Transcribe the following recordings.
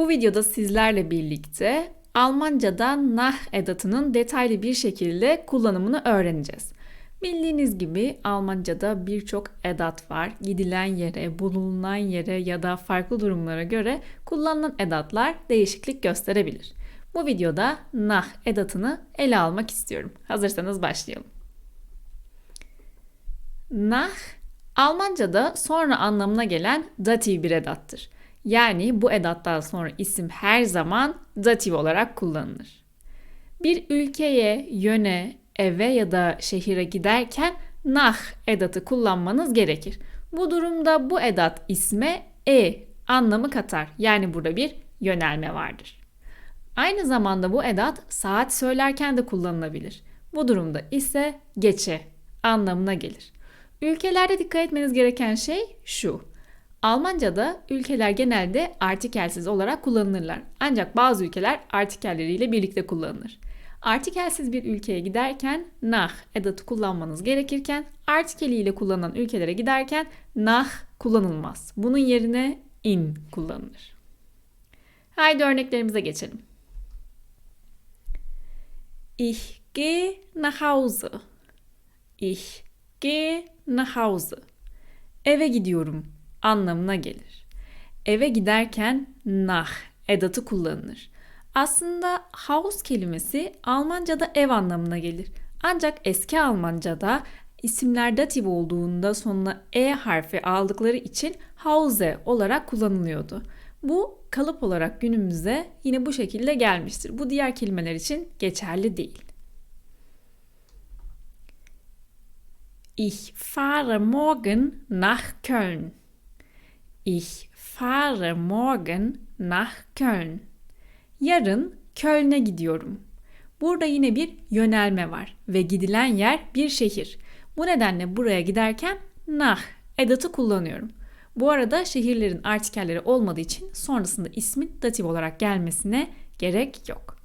Bu videoda sizlerle birlikte Almanca'da nach edatının detaylı bir şekilde kullanımını öğreneceğiz. Bildiğiniz gibi Almanca'da birçok edat var. Gidilen yere, bulunan yere ya da farklı durumlara göre kullanılan edatlar değişiklik gösterebilir. Bu videoda nach edatını ele almak istiyorum. Hazırsanız başlayalım. Nach, Almanca'da sonra anlamına gelen datif bir edattır. Yani bu edattan sonra isim her zaman datif olarak kullanılır. Bir ülkeye, yöne, eve ya da şehire giderken nach edatı kullanmanız gerekir. Bu durumda bu edat isme e anlamı katar. Yani burada bir yönelme vardır. Aynı zamanda bu edat saat söylerken de kullanılabilir. Bu durumda ise geçe anlamına gelir. Ülkelerde dikkat etmeniz gereken şey şu. Almanca'da ülkeler genelde artikelsiz olarak kullanılırlar. Ancak bazı ülkeler artikelleriyle birlikte kullanılır. Artikelsiz bir ülkeye giderken nach edatı kullanmanız gerekirken artikeliyle kullanılan ülkelere giderken nach kullanılmaz. Bunun yerine in kullanılır. Haydi örneklerimize geçelim. Ich gehe nach Hause. Ich gehe nach Hause. Eve gidiyorum anlamına gelir. Eve giderken nach edatı kullanılır. Aslında Haus kelimesi Almanca'da ev anlamına gelir. Ancak eski Almanca'da isimler datif olduğunda sonuna e harfi aldıkları için Hause olarak kullanılıyordu. Bu kalıp olarak günümüze yine bu şekilde gelmiştir. Bu diğer kelimeler için geçerli değil. Ich fahre morgen nach Köln. Ich fahre morgen nach Köln. Yarın Köln'e gidiyorum. Burada yine bir yönelme var ve gidilen yer bir şehir. Bu nedenle buraya giderken nach edatı kullanıyorum. Bu arada şehirlerin artikelleri olmadığı için sonrasında ismin datif olarak gelmesine gerek yok.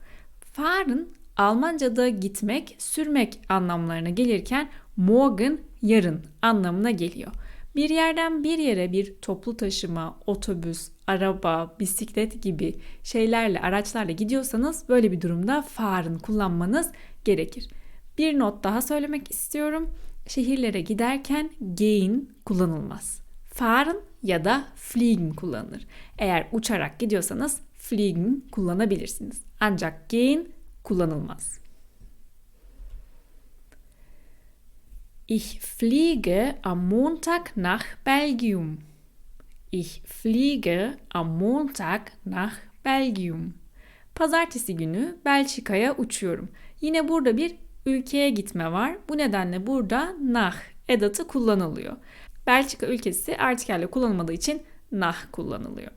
Fahren Almanca'da gitmek, sürmek anlamlarına gelirken morgen yarın anlamına geliyor. Bir yerden bir yere bir toplu taşıma, otobüs, araba, bisiklet gibi şeylerle, araçlarla gidiyorsanız böyle bir durumda fahren kullanmanız gerekir. Bir not daha söylemek istiyorum. Şehirlere giderken gehen kullanılmaz. Fahren ya da fliegen kullanılır. Eğer uçarak gidiyorsanız fliegen kullanabilirsiniz. Ancak gehen kullanılmaz. Ich fliege am Montag nach Belgium. Ich fliege am Montag nach Belgium. Pazartesi günü Belçika'ya uçuyorum. Yine burada bir ülkeye gitme var. Bu nedenle burada nach edatı kullanılıyor. Belçika ülkesi artikelle kullanılmadığı için nach kullanılıyor.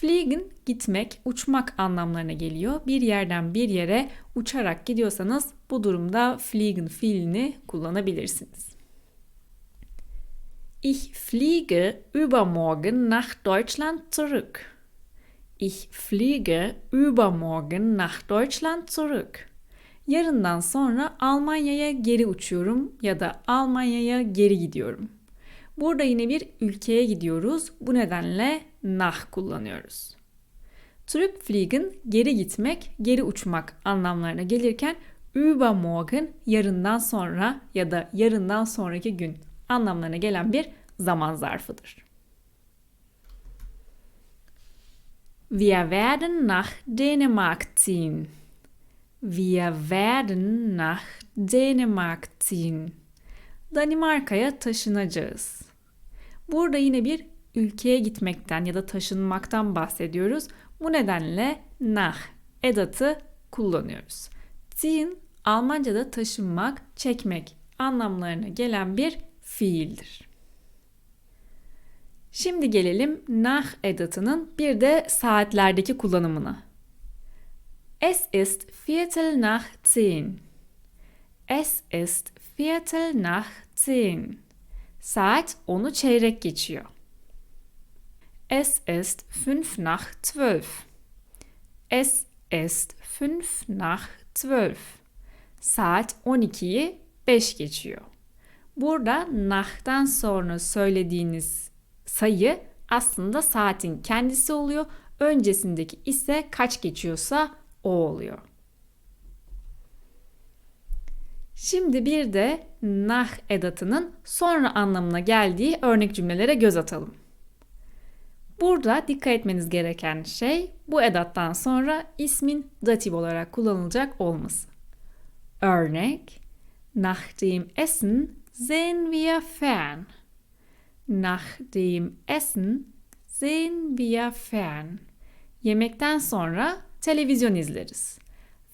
Fliegen gitmek, uçmak anlamlarına geliyor. Bir yerden bir yere uçarak gidiyorsanız bu durumda fliegen fiilini kullanabilirsiniz. Ich fliege übermorgen nach Deutschland zurück. Ich fliege übermorgen nach Deutschland zurück. Yarından sonra Almanya'ya geri uçuyorum ya da Almanya'ya geri gidiyorum. Burada yine bir ülkeye gidiyoruz. Bu nedenle nach kullanıyoruz. Zurückfliegen geri gitmek, geri uçmak anlamlarına gelirken übermorgen yarından sonra ya da yarından sonraki gün anlamlarına gelen bir zaman zarfıdır. Wir werden nach Dänemark ziehen. Wir werden nach Dänemark ziehen. Danimarka'ya taşınacağız. Burada yine bir ülkeye gitmekten ya da taşınmaktan bahsediyoruz. Bu nedenle nach edatı kullanıyoruz. Ziehen Almanca'da taşınmak, çekmek anlamlarına gelen bir fiildir. Şimdi gelelim nach edatının bir de saatlerdeki kullanımına. Es ist Viertel nach zehn. Es ist Viertel nach zehn. Saat onu çeyrek geçiyor. Es ist fünf nach zwölf. Es ist fünf nach zwölf. Saat 12'yi 5 geçiyor. Burada nach'tan sonra söylediğiniz sayı aslında saatin kendisi oluyor. öncesindeki ise kaç geçiyorsa o oluyor. Şimdi bir de nach edatının sonra anlamına geldiği örnek cümlelere göz atalım. Burada dikkat etmeniz gereken şey bu edattan sonra ismin datif olarak kullanılacak olması. Örnek Nach dem Essen sehen wir fern. Nach dem Essen sehen wir fern. Yemekten sonra televizyon izleriz.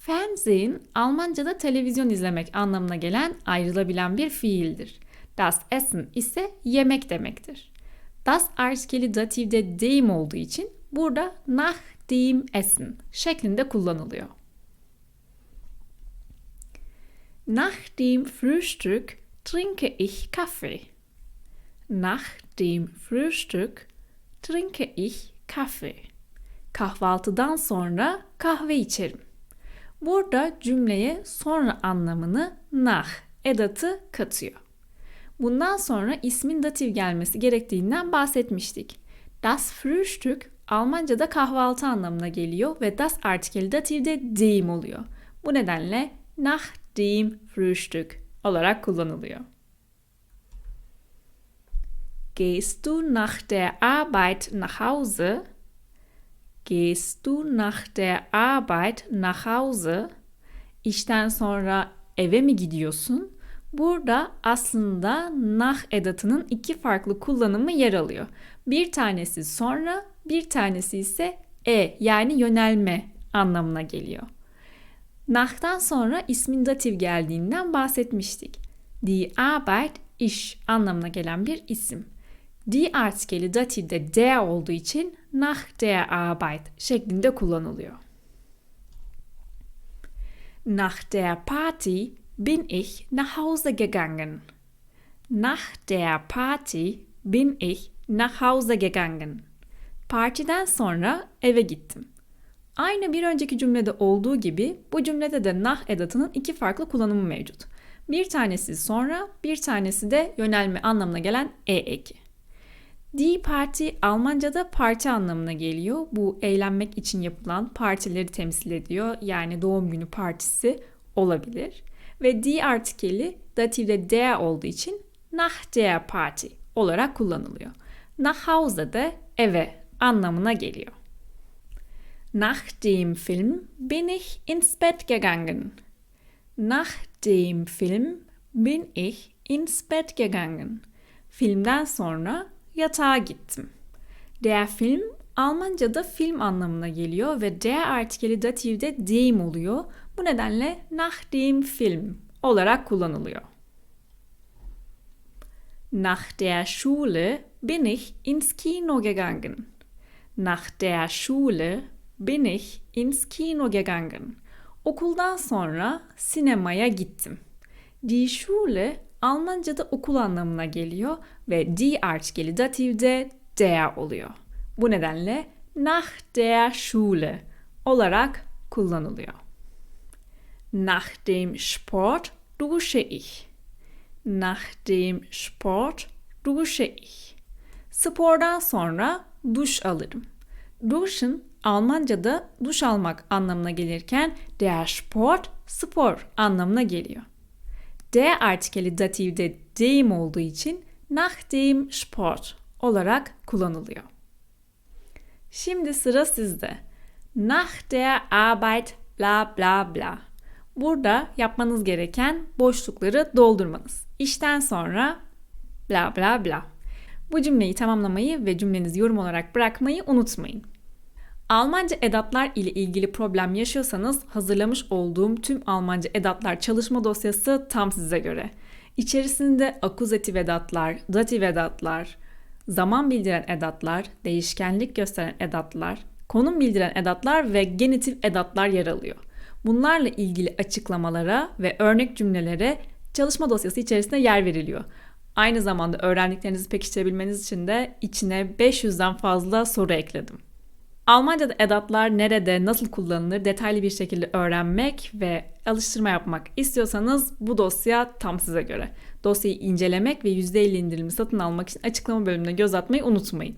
Fernsehen Almanca'da televizyon izlemek anlamına gelen ayrılabilen bir fiildir. Das Essen ise yemek demektir. Das artikeli datifde dem olduğu için burada nach dem Essen şeklinde kullanılıyor. Nach dem Frühstück trinke ich Kaffee. Nach dem Frühstück trinke ich Kaffee. Kahvaltıdan sonra kahve içerim. Burada cümleye sonra anlamını nach edatı katıyor. Bundan sonra ismin datif gelmesi gerektiğinden bahsetmiştik. Das Frühstück Almanca'da kahvaltı anlamına geliyor ve das artikeli datifde dem oluyor. Bu nedenle nach dem Frühstück olarak kullanılıyor. Gehst du nach der Arbeit nach Hause? Gehst du nach der Arbeit nach Hause? İşten sonra eve mi gidiyorsun? Burada aslında nach edatının iki farklı kullanımı yer alıyor. Bir tanesi sonra, bir tanesi ise e yani yönelme anlamına geliyor. Nach'tan sonra ismin datif geldiğinden bahsetmiştik. Die Arbeit iş anlamına gelen bir isim. Die artikeli datifde der olduğu için nach der Arbeit şeklinde kullanılıyor. Nach der Party bin ich nach Hause gegangen. Nach der Party bin ich nach Hause gegangen. Partiden sonra eve gittim. Aynı bir önceki cümlede olduğu gibi bu cümlede de nah edatının iki farklı kullanımı mevcut. Bir tanesi sonra, bir tanesi de yönelme anlamına gelen e eki. Die Party Almanca'da parti anlamına geliyor. Bu eğlenmek için yapılan partileri temsil ediyor. Yani doğum günü partisi olabilir. Ve die artikeli datifde der olduğu için nach der Party olarak kullanılıyor. Nach Hause de eve anlamına geliyor. Nach dem Film bin ich ins Bett gegangen. Nach dem Film bin ich ins Bett gegangen. Filmden sonra yatağa gittim. Der Film Almanca'da film anlamına geliyor ve der artikeli datifde dem oluyor. Bu nedenle nach dem Film olarak kullanılıyor. Nach der Schule bin ich ins Kino gegangen. Nach der Schule bin ich ins Kino gegangen. Okuldan sonra sinemaya gittim. Die Schule Almanca'da okul anlamına geliyor ve die artikeli datifde der oluyor. Bu nedenle nach der Schule olarak kullanılıyor. Nach dem Sport dusche ich. Nach dem Sport dusche ich. Spordan sonra duş alırım. Duschen Almanca'da duş almak anlamına gelirken der Sport spor anlamına geliyor. Der artikeli datifde dem olduğu için nach dem Sport olarak kullanılıyor. Şimdi sıra sizde. Nach der Arbeit bla bla bla. Burada yapmanız gereken boşlukları doldurmanız. İşten sonra bla bla bla. Bu cümleyi tamamlamayı ve cümlenizi yorum olarak bırakmayı unutmayın. Almanca edatlar ile ilgili problem yaşıyorsanız hazırlamış olduğum tüm Almanca edatlar çalışma dosyası tam size göre. İçerisinde akuzatif edatlar, datif edatlar, zaman bildiren edatlar, değişkenlik gösteren edatlar, konum bildiren edatlar ve genitif edatlar yer alıyor. Bunlarla ilgili açıklamalara ve örnek cümlelere çalışma dosyası içerisinde yer veriliyor. Aynı zamanda öğrendiklerinizi pekiştirebilmeniz için de içine 500'den fazla soru ekledim. Almanca'da edatlar nerede, nasıl kullanılır detaylı bir şekilde öğrenmek ve alıştırma yapmak istiyorsanız bu dosya tam size göre. Dosyayı incelemek ve %50 indirimli satın almak için açıklama bölümüne göz atmayı unutmayın.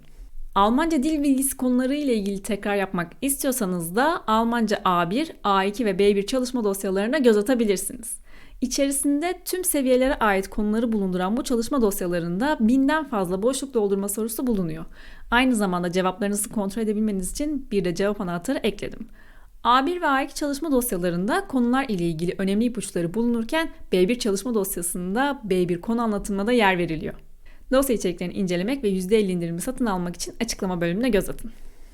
Almanca dil bilgisi konuları ile ilgili tekrar yapmak istiyorsanız da Almanca A1, A2 ve B1 çalışma dosyalarına göz atabilirsiniz. İçerisinde tüm seviyelere ait konuları bulunduran bu çalışma dosyalarında binden fazla boşluk doldurma sorusu bulunuyor. Aynı zamanda cevaplarınızı kontrol edebilmeniz için bir de cevap anahtarı ekledim. A1 ve A2 çalışma dosyalarında konular ile ilgili önemli ipuçları bulunurken B1 çalışma dosyasında B1 konu anlatımına da yer veriliyor. Dosya içeriklerini incelemek ve %50 indirimi satın almak için açıklama bölümüne göz atın.